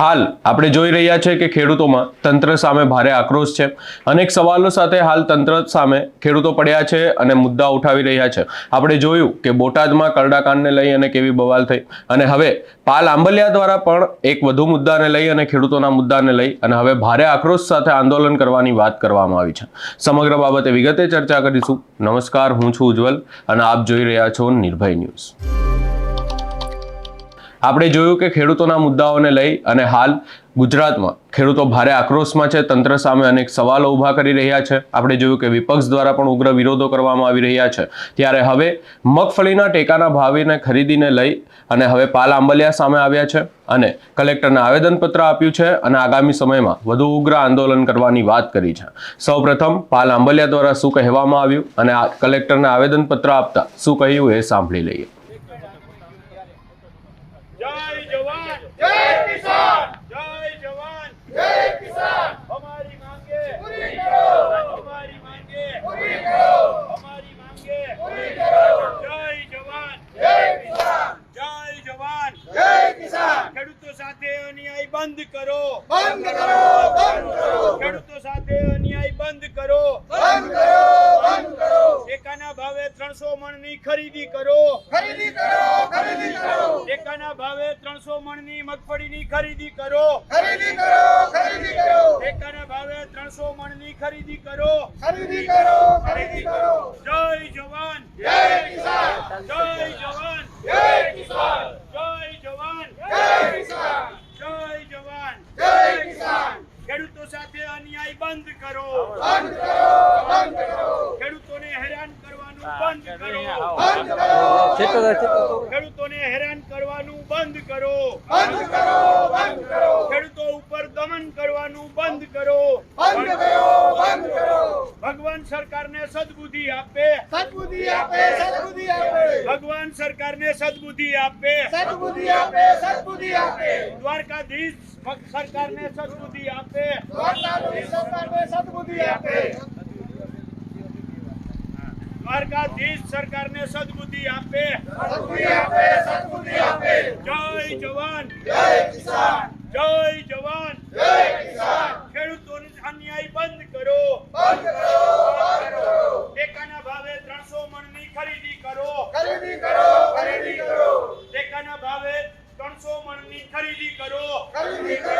હાલ આપણે જોઈ રહ્યા છે કે ખેડૂતોમાં તંત્ર સામે ભારે આક્રોશ છે. અનેક સવાલો સાથે હાલ તંત્ર સામે ખેડૂતો પડ્યા છે અને મુદ્દા ઉઠાવી રહ્યા છે. આપણે જોયું કે બોટાદમાં કરડાકાંડને લઈ અને કેવી બવાલ થઈ. અને હવે પાલ આંબલિયા દ્વારા પણ એક વધુ મુદ્દાને લઈ અને ખેડૂતોના મુદ્દાને લઈ અને હવે ભારે આક્રોશ સાથે આંદોલન કરવાની વાત કરવામાં આવી છે. સમગ્ર બાબતે વિગતે ચર્ચા કરીશું. નમસ્કાર, હું છું ઉજ્જવલ અને આપ જોઈ રહ્યા છો નિર્ભય ન્યૂઝ. આપણે જોયું કે ખેડૂતોના મુદ્દાઓને લઈ અને હાલ ગુજરાતમાં ખેડૂતો ભારે આક્રોશમાં છે. તંત્ર સામે અનેક સવાલો ઊભા કરી રહ્યા છે. આપણે જોયું કે વિપક્ષ દ્વારા પણ ઉગ્ર વિરોધો કરવામાં આવી રહ્યા છે. ત્યારે હવે મગફળીના ટેકાના ભાવીને ખરીદીને લઈ અને હવે પાલ આંબલિયા સામે આવ્યા છે અને કલેક્ટરને આવેદનપત્ર આપ્યું છે અને આગામી સમયમાં વધુ ઉગ્ર આંદોલન કરવાની વાત કરી છે. સૌપ્રથમ પાલ આંબલિયા દ્વારા શું કહેવામાં આવ્યું અને કલેક્ટરને આવેદનપત્ર આપતા શું કહ્યું એ સાંભળી લઈએ. બંધ બંધ કરો ખેડૂતો સાથે અન્યાય બંધ કરો બંધ ભાવે 300 મણની ખરીદી કરો ખરીદી કરો ખરીદી કરો ટેકાના ભાવે 300 મણની મગફળીની ખરીદી કરો. ખરીદી કરો ખરીદી કરો. ટેકાના ભાવે 300 મણની ખરીદી કરો. ખરીદી કરો ખરીદી કરો. જય જવાન. જય કિસાન. જય જવાન. જય કિસાન. જય જવાન. જય કિસાન. જય જવાન. જય કિસાન. ખેડૂતો સાથે અન્યાય બંધ કરો. બંધ કરો બંધ કરો. ખેડૂતોને હેરાન કરવાનું બંધ કરો બંધ કરો. કરવાનું બંધ કરો બંધ કરો બંધ કરો ખેડૂતો ઉપર દમન કરવાનું બંધ કરો બંધ કરો બંધ કરો ભગવાન સરકારને સદબુદ્ધિ આપે સદબુદ્ધિ આપે સદબુદ્ધિ આપે ભગવાન સરકારને સદબુદ્ધિ આપે સદબુદ્ધિ આપે સદબુદ્ધિ આપે દ્વારકાધીશ સરકારને સદબુદ્ધિ આપે દ્વારકાધીશ સરકારને સદબુદ્ધિ આપે દ્વારકાધીશ સરકારને સદબુદ્ધિ આપે સદબુદ્ધિ આપે સદબુદ્ધિ આપે જય જવાન. જય કિસાન. જય જવાન. જય કિસાન. ખેડૂતોને અન્યાય બંધ કરો. બંધ કરો બંધ કરો. ટેકાના ભાવે 300 મણની ખરીદી કરો. ખરીદી કરો ખરીદી કરો. ટેકાના ભાવે 300 મણની ખરીદી કરો. ખરીદી કરો.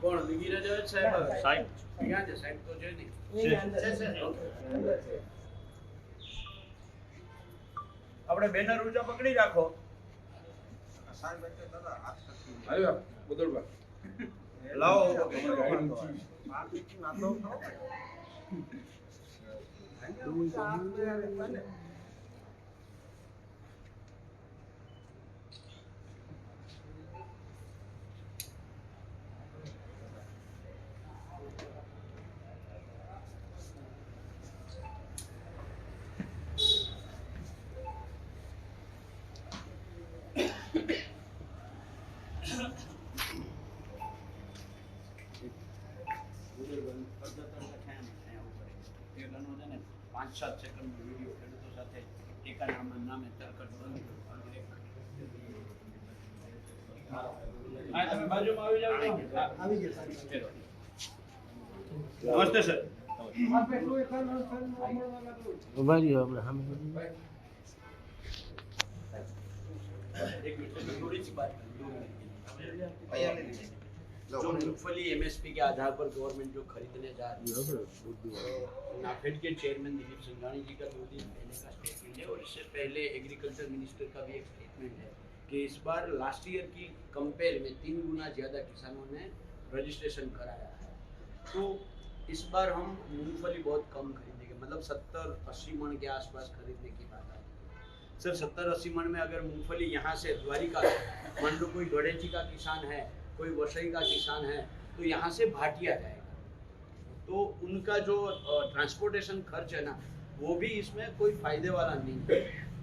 કોણ જોયે છે સાહેબ? સાહેબ. ક્યાં છે? સાહેબ તો છે નહીં આપણે બેનર ઊંચા પકડી રાખો. લાવો. ટેકાના નામે તરકટ બંધ હા તમે બાજુમાં આવી જાવ નમસ્તે સર એક मिनट थोड़ी सी बात जो मूंगफली एमएसपी के आधार पर गवर्नमेंट जो खरीदने जा रही है नाफेड के चेयरमैन दिलीप संघानी जी का दो दिन पहले का स्टेटमेंट है और इससे पहले एग्रीकल्चर मिनिस्टर का भी एक स्टेटमेंट है कि इस बार लास्ट ईयर की कंपेयर में तीन गुना ज़्यादा किसानों ने रजिस्ट्रेशन कराया है। तो इस बार हम मूंगफली बहुत कम खरीदेंगे मतलब सत्तर अस्सी मन के आसपास खरीदने की बात है। सर सत्तर अस्सी मन में अगर मूंगफली यहाँ से द्वारिका मान लो कोई गणेशी का किसान है, कोई वसई का किसान है तो यहाँ से भाटिया जाएगा। तो उनका जो ट्रांसपोर्टेशन खर्च है ना वो भी इसमें कोई फ़ायदे वाला नहीं है।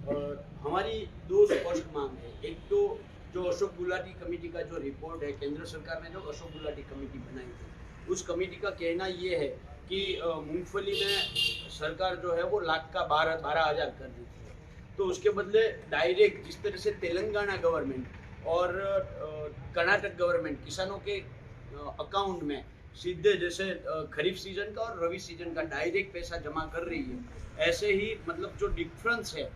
अ, हमारी दो स्पष्ट मांग है। एक तो जो अशोक गुलाटी कमेटी का जो रिपोर्ट है केंद्र सरकार ने जो अशोक गुलाटी कमेटी बनाई थी उस कमेटी का कहना ये है कि मूंगफली में सरकार जो है वो लाख का बारह बारह हज़ार कर दी थी। तो उसके बदले डायरेक्ट जिस तरह से तेलंगाना गवर्नमेंट और कर्नाटक गवर्नमेंट किसानों के अकाउंट में सीधे जैसे अ, खरीफ सीजन का और रवि सीजन का डायरेक्ट पैसा जमा कर रही है ऐसे ही मतलब जो डिफरेंस है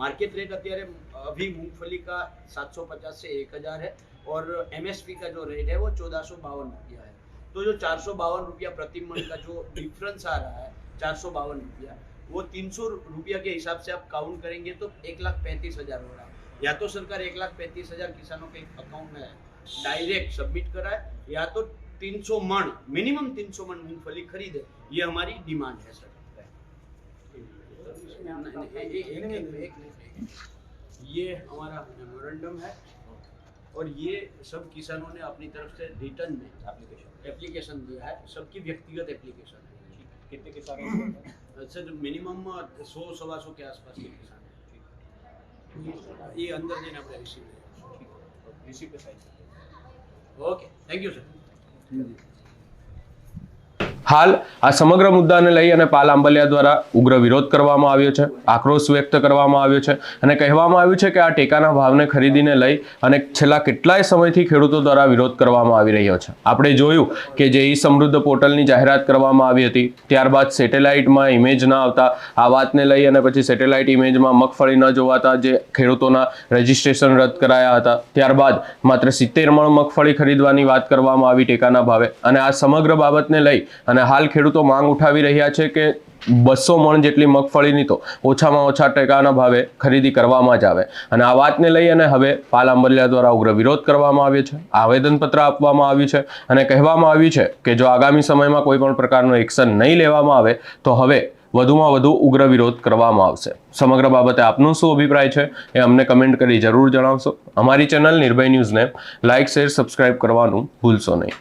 मार्केट रेट અત્યારે अभी मूंगफली का 750 से 1000 है और एमएसपी का जो रेट है वो चौदह सौ बावन रुपया है तो जो चार सौ बावन रुपया प्रति मन का जो डिफरेंस आ रहा है चार सौ बावन रुपया वो तीन सौ रुपया के हिसाब से आप काउंट करेंगे तो एक लाख पैंतीस हजार हो रहा है या तो सरकार एक लाख पैंतीस हजार किसानों के अकाउंट में डायरेक्ट सबमिट कराए या तो 300 मण मिनिमम 300 मण मूंगफली खरीदे ये हमारी डिमांड है सर। ये हमारा मेमोरेंडम है और ये सब किसानों ने अपनी तरफ़ से रिटर्न में एप्लीकेशन दिया है सबकी व्यक्तिगत एप्लीकेशन है। कितने किसान सर मिनिमम सौ सवा सौ के आसपास के किसान हैं। ये अंदर देना अपने रिसीव रिसीव पे size okay thank you sir Sí. હાલ આ સમગ્ર મુદ્દાને લઈ અને પાલ આંબલિયા દ્વારા ઉગ્ર વિરોધ કરવામાં આવ્યો છે, આક્રોશ વ્યક્ત કરવામાં આવ્યો છે અને કહેવામાં આવ્યું છે કે આ ટેકાના ભાવને ખરીદીને લઈ અને છેલ્લા કેટલાય સમયથી ખેડૂતો દ્વારા વિરોધ કરવામાં આવી રહ્યો છે. આપણે જોયું કે જે ઈ સમૃદ્ધ પોર્ટલની જાહેરાત કરવામાં આવી હતી, ત્યારબાદ સેટેલાઇટમાં ઇમેજ ના આવતા, આ વાતને લઈ અને પછી સેટેલાઇટ ઇમેજમાં મગફળી ન જોવાતા જે ખેડૂતોના રજિસ્ટ્રેશન રદ કરાયા હતા, ત્યારબાદ માત્ર સિત્તેર મણ મગફળી ખરીદવાની વાત કરવામાં આવી ટેકાના ભાવે. અને આ સમગ્ર બાબતને લઈ અને હાલ ખેડૂતો માંગ ઉઠાવી રહ્યા છે કે બસો મણ જેટલી મગફળીની તો ઓછામાં ઓછા ટેકાના ભાવે ખરીદી કરવામાં જ આવે. અને આ વાતને લઈ અને હવે પાલ આંબલિયા દ્વારા ઉગ્ર વિરોધ કરવામાં આવ્યો છે. આવેદનપત્ર આપવામાં આવ્યું છે અને કહેવામાં આવ્યું છે કે જો આગામી સમયમાં કોઈ પણ પ્રકારનો એક્શન નહીં લેવામાં આવે તો હવે વધુમાં વધુ ઉગ્ર વિરોધ કરવામાં આવશે. સમગ્ર બાબતે આપનો શું અભિપ્રાય છે એ અમને કમેન્ટ કરી જરૂર જણાવશો. અમારી ચેનલ નિર્ભય ન્યૂઝને લાઇક, શેર, સબસ્ક્રાઇબ કરવાનું ભૂલશો નહીં.